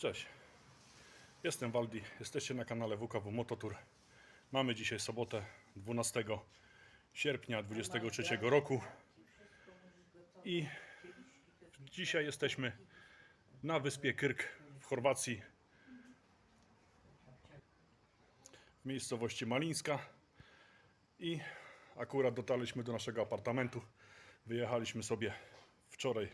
Cześć. Jestem Waldi. Jesteście na kanale WKW Mototour. Mamy dzisiaj sobotę 12 sierpnia 2023 roku. I dzisiaj jesteśmy na wyspie Kyrk w Chorwacji. W miejscowości Malińska. I akurat dotarliśmy do naszego apartamentu. Wyjechaliśmy sobie wczoraj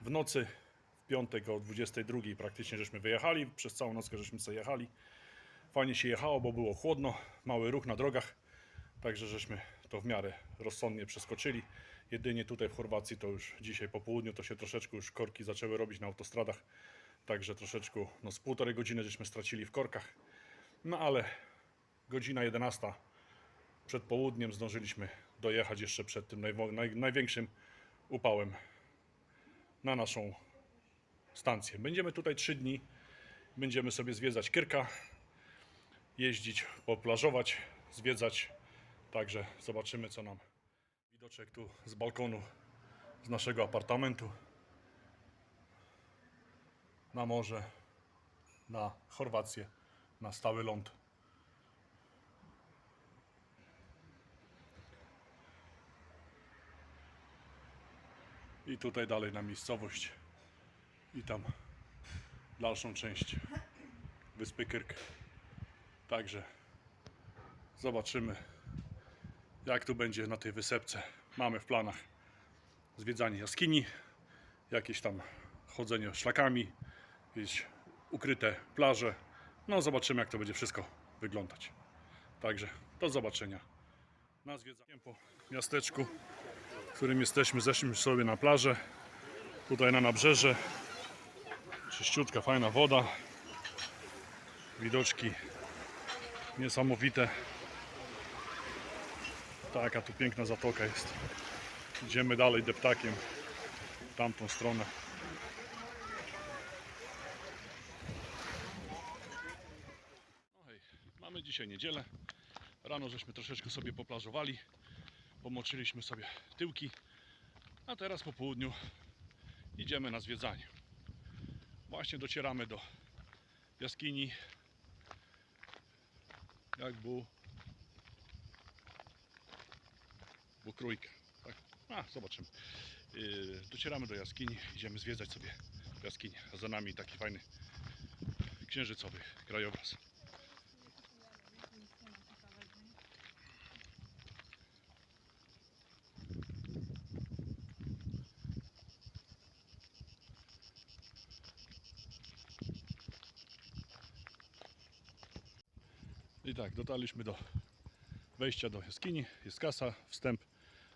w nocy piątek o 22 praktycznie żeśmy wyjechali, przez całą noc żeśmy sobie jechali. Fajnie się jechało, bo było chłodno, mały ruch na drogach, także żeśmy to w miarę rozsądnie przeskoczyli. Jedynie tutaj w Chorwacji to już dzisiaj po południu to się troszeczkę już korki zaczęły robić na autostradach, także troszeczkę, no z półtorej godziny żeśmy stracili w korkach. No ale godzina 11 przed południem zdążyliśmy dojechać jeszcze przed tym najwo- naj, największym upałem na naszą stację. Będziemy tutaj trzy dni. Będziemy sobie zwiedzać Kyrka, jeździć, poplażować, zwiedzać. Także zobaczymy, co nam widoczek tu z balkonu z naszego apartamentu na morze, na Chorwację, na stały ląd. I tutaj dalej na miejscowość i tam dalszą część wyspy Kyrk. Także zobaczymy, jak tu będzie na tej wysepce. Mamy w planach zwiedzanie jaskini, jakieś tam chodzenie szlakami, jakieś ukryte plaże. No zobaczymy, jak to będzie wszystko wyglądać. Także do zobaczenia na zwiedzaniu po miasteczku, w którym jesteśmy. Zeszliśmy sobie na plażę, tutaj na nabrzeże. Czyściutka, fajna woda. Widoczki niesamowite. Taka tu piękna zatoka jest. Idziemy dalej deptakiem w tamtą stronę. No mamy dzisiaj niedzielę. Rano żeśmy troszeczkę sobie poplażowali. Pomoczyliśmy sobie tyłki. A teraz po południu idziemy na zwiedzanie. Właśnie docieramy do jaskini. Jak był Bukrójka. Tak? A, zobaczymy. Yy, docieramy do jaskini, idziemy zwiedzać sobie jaskinię. A za nami taki fajny księżycowy krajobraz. I tak, dotarliśmy do wejścia do jaskini. Jest kasa, wstęp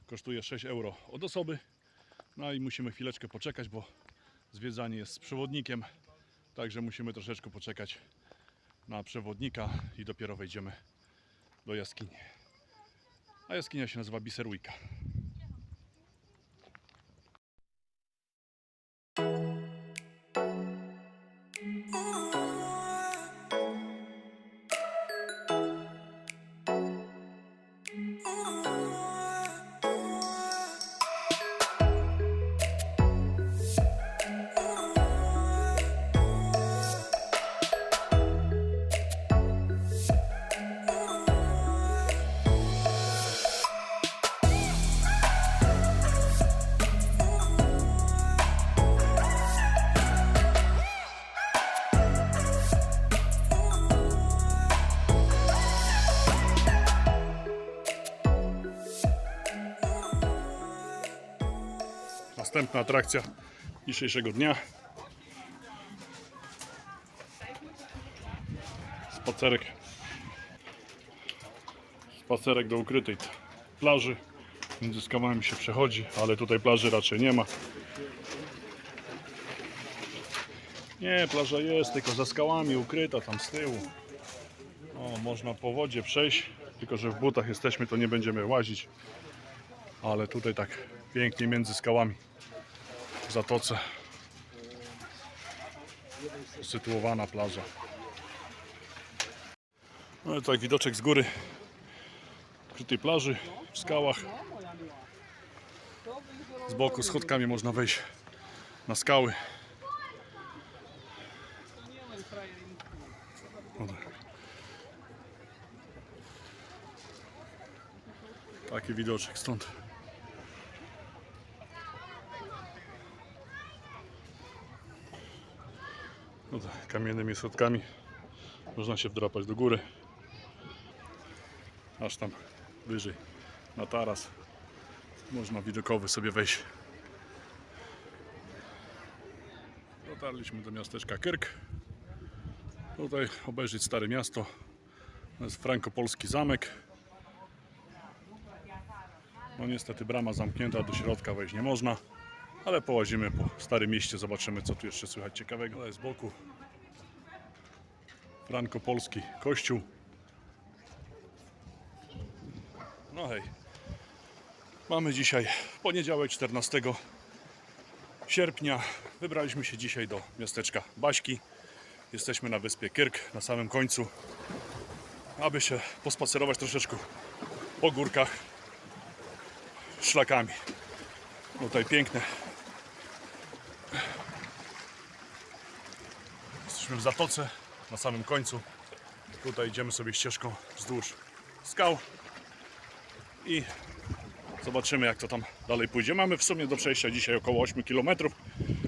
kosztuje 6 euro od osoby. No i musimy chwileczkę poczekać, bo zwiedzanie jest z przewodnikiem. Także musimy troszeczkę poczekać na przewodnika i dopiero wejdziemy do jaskini. A jaskinia się nazywa Biserujka. Następna atrakcja dzisiejszego dnia. Spacerek. Spacerek do ukrytej plaży. Między skałami się przechodzi, ale tutaj plaży raczej nie ma. Nie, plaża jest, tylko za skałami ukryta tam z tyłu. O, można po wodzie przejść, tylko że w butach jesteśmy, to nie będziemy łazić. Ale tutaj tak pięknie między skałami zatoce usytuowana plaża. No i tak widoczek z góry przy tej plaży w skałach. Z boku schodkami można wejść na skały. Taki widoczek stąd. Kurde, Kamiennymi schodkami można się wdrapać do góry. Aż tam wyżej na taras. Można widokowy sobie wejść. Dotarliśmy do miasteczka Kyrk. Tutaj obejrzeć Stare Miasto. To jest frankopolski zamek. No niestety brama zamknięta, do środka wejść nie można. Ale połazimy po Starym Mieście, zobaczymy co tu jeszcze słychać ciekawego. Jest z boku frankopolski kościół. No hej. Mamy dzisiaj poniedziałek 14 sierpnia. Wybraliśmy się dzisiaj do miasteczka Baśki. Jesteśmy na wyspie Kyrk, na samym końcu, aby się pospacerować troszeczkę po górkach szlakami. Tutaj piękne. Jesteśmy w zatoce, na samym końcu. Tutaj idziemy sobie ścieżką wzdłuż skał i zobaczymy jak to tam dalej pójdzie. Mamy w sumie do przejścia dzisiaj około 8 km.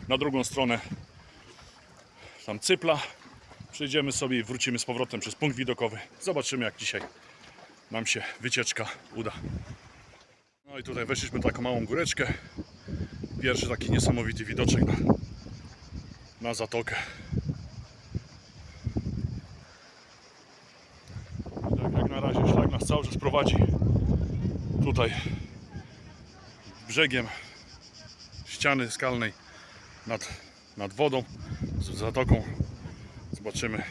Na drugą stronę tam cypla. Przejdziemy sobie i wrócimy z powrotem przez punkt widokowy. Zobaczymy jak dzisiaj nam się wycieczka uda. No i tutaj weszliśmy taką małą góreczkę. Pierwszy taki niesamowity widoczek na, na zatokę. I tak jak na razie szlak nas cały czas prowadzi tutaj brzegiem ściany skalnej nad, nad wodą, z zatoką. Zobaczymy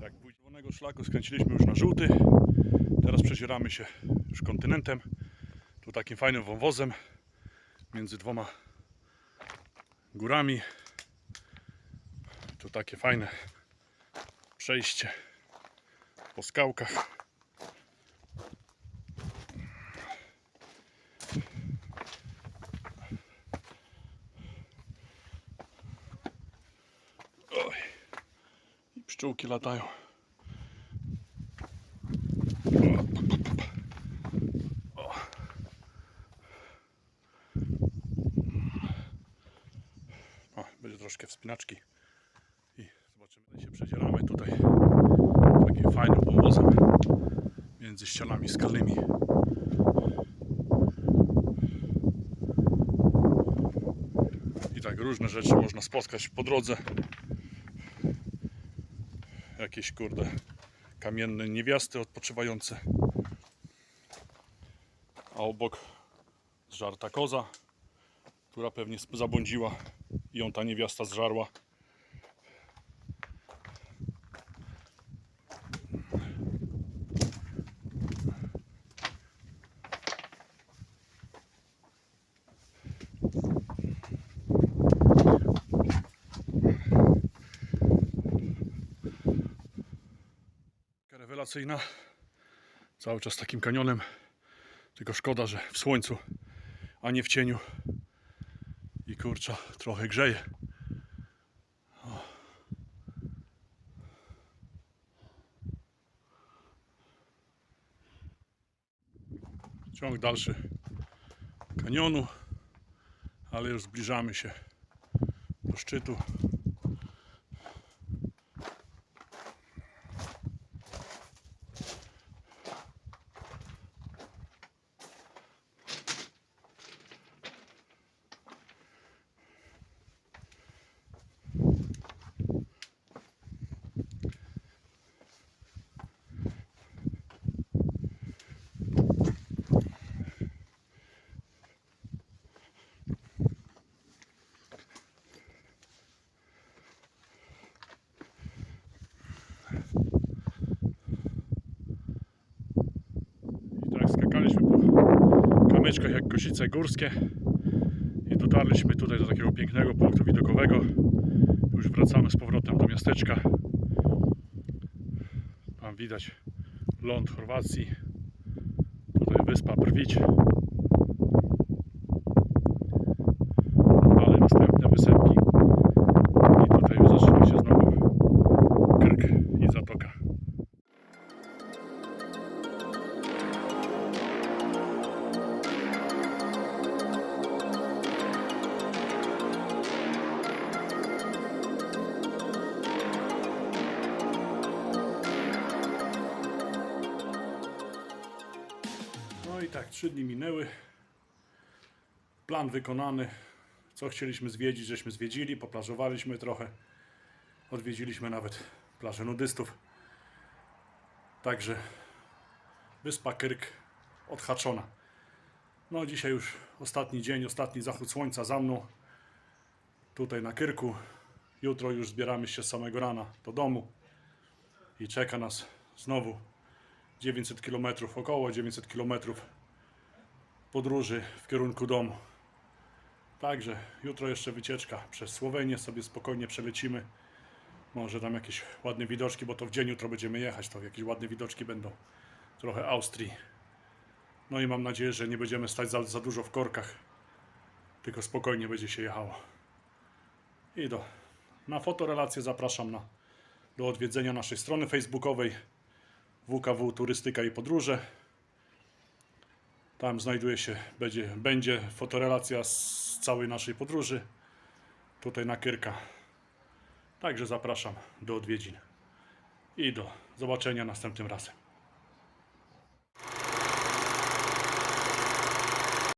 jak pójdzie. Czerwonego szlaku skręciliśmy już na żółty. Teraz przezieramy się już kontynentem. Tu takim fajnym wąwozem między dwoma górami. Tu takie fajne przejście po skałkach. Pszczółki latają. O. Będzie troszkę wspinaczki i zobaczymy, jak się przedzieramy tutaj takim fajnym powozem między ścianami skalnymi. I tak różne rzeczy można spotkać po drodze. Jakieś kurde kamienne niewiasty odpoczywające. A obok zżarta koza, która pewnie zabłądziła i ją ta niewiasta zżarła. Cały czas takim kanionem. Tylko szkoda, że w słońcu, a nie w cieniu. I kurcza, trochę grzeje. O. Ciąg dalszy kanionu, ale już zbliżamy się do szczytu. I tak skakaliśmy po kamyczkach jak kosice górskie i dotarliśmy tutaj do takiego pięknego punktu widokowego. Już wracamy z powrotem do miasteczka. Tam widać ląd Chorwacji. Tutaj wyspa Brwić. Trzy dni minęły. Plan wykonany. Co chcieliśmy zwiedzić, żeśmy zwiedzili. Poplażowaliśmy trochę. Odwiedziliśmy nawet plażę nudystów. Także wyspa Kyrk odhaczona. No dzisiaj już ostatni dzień, ostatni zachód słońca za mną. Tutaj na Kyrku. Jutro już zbieramy się z samego rana do domu. I czeka nas znowu 900 km, około 900 km podróży w kierunku domu. Także jutro jeszcze wycieczka przez Słowenię sobie spokojnie przelecimy. Może tam jakieś ładne widoczki, bo to w dzień jutro będziemy jechać, to jakieś ładne widoczki będą. Trochę Austrii. No i mam nadzieję, że nie będziemy stać za, za dużo w korkach, tylko spokojnie będzie się jechało. I do, na fotorelację zapraszam na, do odwiedzenia naszej strony facebookowej WKW Turystyka i Podróże. Tam znajduje się, będzie, będzie fotorelacja z całej naszej podróży. Tutaj na Kyrka. Także zapraszam do odwiedzin. I do zobaczenia następnym razem.